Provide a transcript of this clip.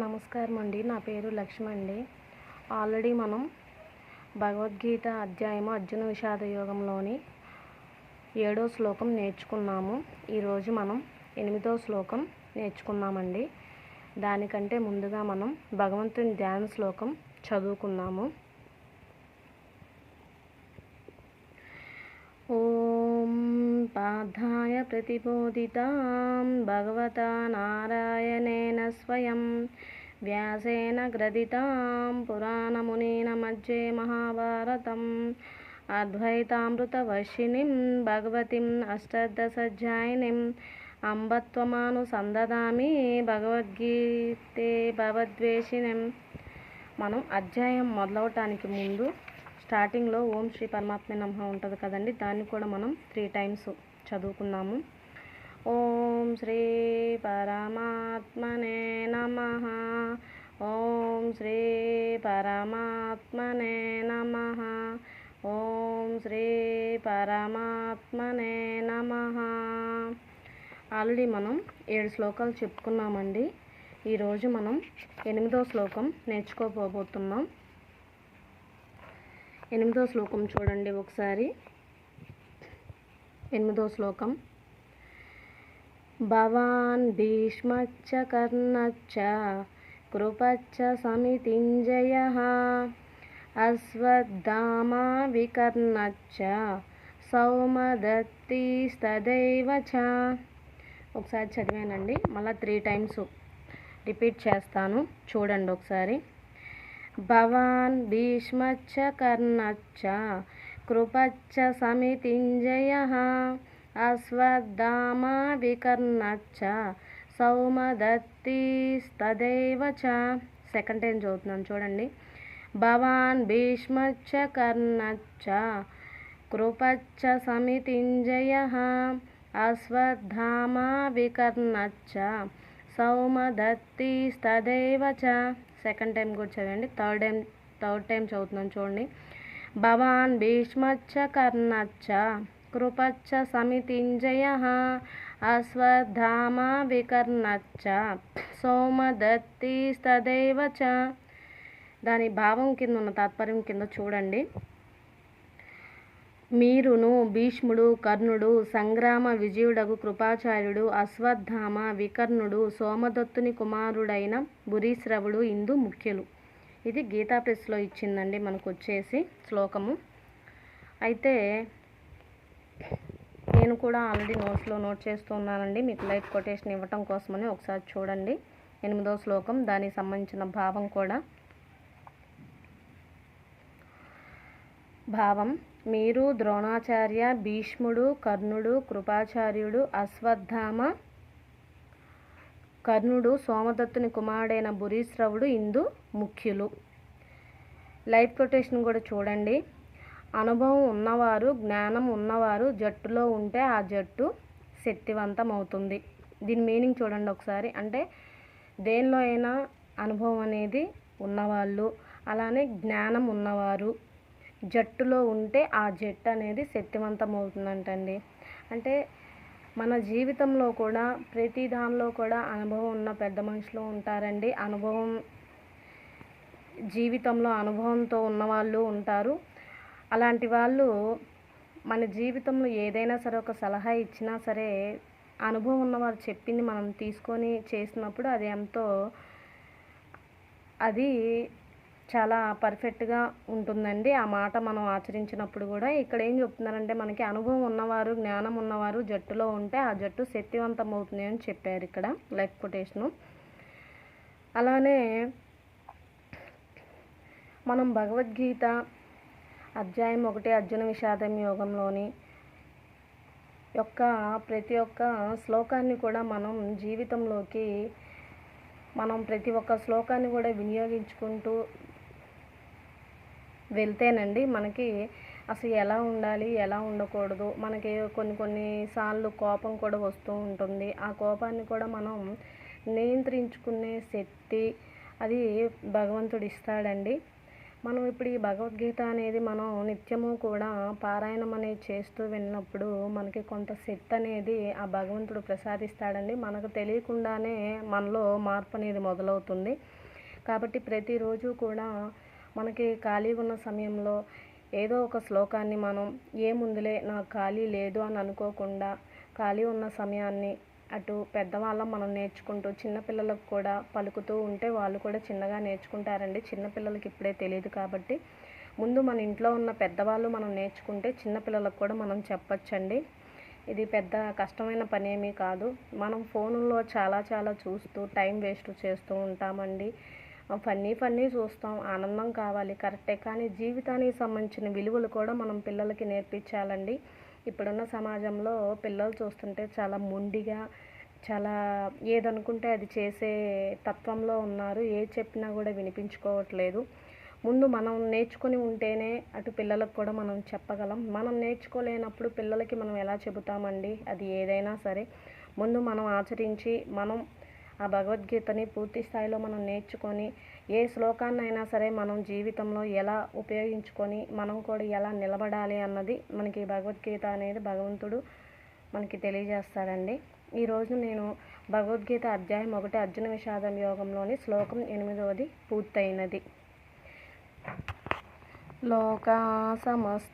నమస్కారం అండి నా పేరు లక్ష్మి అండి ఆల్రెడీ మనం భగవద్గీత అధ్యాయము అర్జున విషాద యోగంలోని ఏడో శ్లోకం నేర్చుకున్నాము. ఈరోజు మనం ఎనిమిదో శ్లోకం నేర్చుకున్నామండి. దానికంటే ముందుగా మనం భగవంతుని ధ్యాన శ్లోకం చదువుకున్నాము ఓ పార్థాయ ప్రతిబోధితాం భగవతా నారాయణేన స్వయం వ్యాసేన గ్రథితాం పురాణమునీన మధ్యే మహాభారతం అద్వైతామృతవర్షిణిం భగవతిం అంబత్వమాను సందదామి భగవద్గీతే భగవద్వేషిణిం మనం అధ్యాయం మొదలవటానికి ముందు స్టార్టింగ్లో ఓం శ్రీ పరమాత్మ నమః ఉంటుంది కదండి దాన్ని కూడా మనం త్రీ టైమ్స్ చదువుకున్నాము. ఓం శ్రీ పరమాత్మనే నమ. ఓం శ్రీ పరమాత్మనే నమ. ఓం శ్రీ పరమాత్మనే నమ. ఆల్రెడీ మనం ఏడు శ్లోకాలు చెప్పుకున్నామండి. ఈరోజు మనం ఎనిమిదో శ్లోకం నేర్చుకోబోతున్నాం. ఎనిమిదో శ్లోకం చూడండి ఒకసారి. ఎనిమిదో శ్లోకం. భవాన్ భీష్మచ్చ కర్ణచ్చ కృపచ్చ సమితింజయ అశ్వత్థామా వికర్ణచ్చ సౌమదత్తీస్తదైవ చ. ఒకసారి చదివానండి మళ్ళీ త్రీ టైమ్స్ రిపీట్ చేస్తాను చూడండి ఒకసారి. భవాన్ భీష్మచ్చ కర్ణచ్చ కృపచ్చ సమితింజయ అశ్వత్థామా వికర్ణచ్చ సౌమదత్తిస్తదేవ చ సెకండ్ టైం చదువుతున్నాను చూడండి। భవాన్ భీష్మచ్చ కర్ణచ్చ కృపచ్చ సమితింజయ అశ్వత్థామా వికర్ణచ్చ సౌమదత్తిస్తదేవ చ సెకండ్ టైం కూడా చదవండి। థర్డ్ టైం థర్డ్ టైం చదువుతున్నాను చూడండి। భవాన్ భీష్మచ్చ కర్ణచ్చ కృపచ్చ సమితింజయ అశ్వత్థామా వికర్ణచ్చ సోమదత్తీస్తదైవ చ. దాని భావం కింద ఉన్న తాత్పర్యం కింద చూడండి. మీరును భీష్ముడు కర్ణుడు సంగ్రామ విజయుడగు కృపాచార్యుడు అశ్వత్థామ వికర్ణుడు సోమదత్తుని కుమారుడైన భురీశ్రవుడు ఇందు ముఖ్యులు. ఇది గీతా ప్రెస్లో ఇచ్చిందండి మనకు వచ్చేసి శ్లోకము. అయితే నేను కూడా ఆల్రెడీ నోట్స్లో నోట్ చేస్తున్నానండి మీకు లైవ్ కొటేషన్ ఇవ్వటం కోసమని ఒకసారి చూడండి. ఎనిమిదో శ్లోకం దానికి సంబంధించిన భావం కూడా. భావం మీరు ద్రోణాచార్య భీష్ముడు కర్ణుడు కృపాచార్యుడు అశ్వత్థామ కర్ణుడు సోమదత్తుని కుమారుడైన భురీశ్రవుడు ఇందు ముఖ్యులు. లైఫ్ కొటేషన్ కూడా చూడండి. అనుభవం ఉన్నవారు జ్ఞానం ఉన్నవారు జట్టులో ఉంటే ఆ జట్టు శక్తివంతం అవుతుంది దీని మీనింగ్ చూడండి ఒకసారి. అంటే దేనిలో అయినా అనుభవం అనేది ఉన్నవాళ్ళు అలానే జ్ఞానం ఉన్నవారు జట్టులో ఉంటే ఆ జట్టు అనేది శక్తివంతం అవుతుందంటండి అంటే మన జీవితంలో కూడా ప్రతి దానిలో కూడా అనుభవం ఉన్న పెద్ద మనుషులు ఉంటారండి. అనుభవం జీవితంలో అనుభవంతో ఉన్నవాళ్ళు ఉంటారు. అలాంటి వాళ్ళు మన జీవితంలో ఏదైనా సరే ఒక సలహా ఇచ్చినా సరే అనుభవం ఉన్నవారు చెప్పింది మనం తీసుకొని చేసినప్పుడు అది ఎంతో అది చాలా పర్ఫెక్ట్గా ఉంటుందండి. ఆ మాట మనం ఆచరించినప్పుడు కూడా ఇక్కడ ఏం చెప్తున్నారంటే మనకి అనుభవం ఉన్నవారు జ్ఞానం ఉన్నవారు జట్టులో ఉంటే ఆ జట్టు శక్తివంతం అవుతుంది అని చెప్పారు ఇక్కడ లైఫ్ కొటేషను. అలానే మనం భగవద్గీత అధ్యాయం ఒకటి అర్జున విషాదం యోగంలోని యొక్క ప్రతి ఒక్క శ్లోకాన్ని కూడా మనం జీవితంలోకి మనం ప్రతి ఒక్క శ్లోకాన్ని కూడా వినియోగించుకుంటూ వెళ్తేనండి మనకి అసలు ఎలా ఉండాలి ఎలా ఉండకూడదు. మనకి కొన్ని కొన్ని సార్లు కోపం కూడా వస్తూ ఉంటుంది. ఆ కోపాన్ని కూడా మనం నియంత్రించుకునే శక్తి అది భగవంతుడు ఇస్తాడండి. మనం ఇప్పుడు ఈ భగవద్గీత అనేది మనం నిత్యము కూడా పారాయణం అనేది చేస్తూ విన్నప్పుడు మనకి కొంత శక్తి అనేది ఆ భగవంతుడు ప్రసాదిస్తాడండి. మనకు తెలియకుండానే మనలో మార్పు అనేది మొదలవుతుంది. కాబట్టి ప్రతిరోజు కూడా మనకి ఖాళీ ఉన్న సమయంలో ఏదో ఒక శ్లోకాన్ని మనం ఏముందిలే నాకు ఖాళీ లేదు అని అనుకోకుండా ఖాళీ ఉన్న సమయాన్ని అటు పెద్దవాళ్ళం మనం నేర్చుకుంటూ చిన్నపిల్లలకు కూడా పలుకుతూ ఉంటే వాళ్ళు కూడా చిన్నగా నేర్చుకుంటారండి. చిన్నపిల్లలకి ఇప్పుడే తెలియదు కాబట్టి. ముందు మన ఇంట్లో ఉన్న పెద్దవాళ్ళు మనం నేర్చుకుంటే చిన్నపిల్లలకు కూడా మనం చెప్పచ్చండి. ఇది పెద్ద కష్టమైన పని ఏమీ కాదు. మనం ఫోన్లో చాలా చాలా చూస్తూ టైం వేస్ట్ చేస్తూ ఉంటామండి. ఫన్నీ ఫన్నీ చూస్తాం ఆనందం కావాలి. కరెక్టే. కానీ జీవితానికి సంబంధించిన విలువలు కూడా మనం పిల్లలకి నేర్పించాలండి. ఇప్పుడున్న సమాజంలో పిల్లలు చూస్తుంటే చాలా మొండిగా చాలా ఏదనుకుంటే అది చేసే తత్వంలో ఉన్నారు. ఏది చెప్పినా కూడా వినిపించుకోవట్లేదు. ముందు మనం నేర్చుకొని ఉంటేనే అటు పిల్లలకు కూడా మనం చెప్పగలం. మనం నేర్చుకోలేనప్పుడు పిల్లలకి మనం ఎలా చెబుతామండి? అది ఏదైనా సరే. ముందు మనం ఆచరించి మనం ఆ భగవద్గీతని పూర్తి స్థాయిలో మనం నేర్చుకొని ఏ శ్లోకాన్నైనా సరే మనం జీవితంలో ఎలా ఉపయోగించుకొని మనం కూడా ఎలా నిలబడాలి అన్నది మనకి భగవద్గీత అనేది భగవంతుడు మనకి తెలియజేస్తాడండి. ఈరోజు నేను భగవద్గీత అధ్యాయం ఒకటి అర్జున విషాదం యోగంలోని శ్లోకం ఎనిమిదవది పూర్తయినది. లోకా సమస్త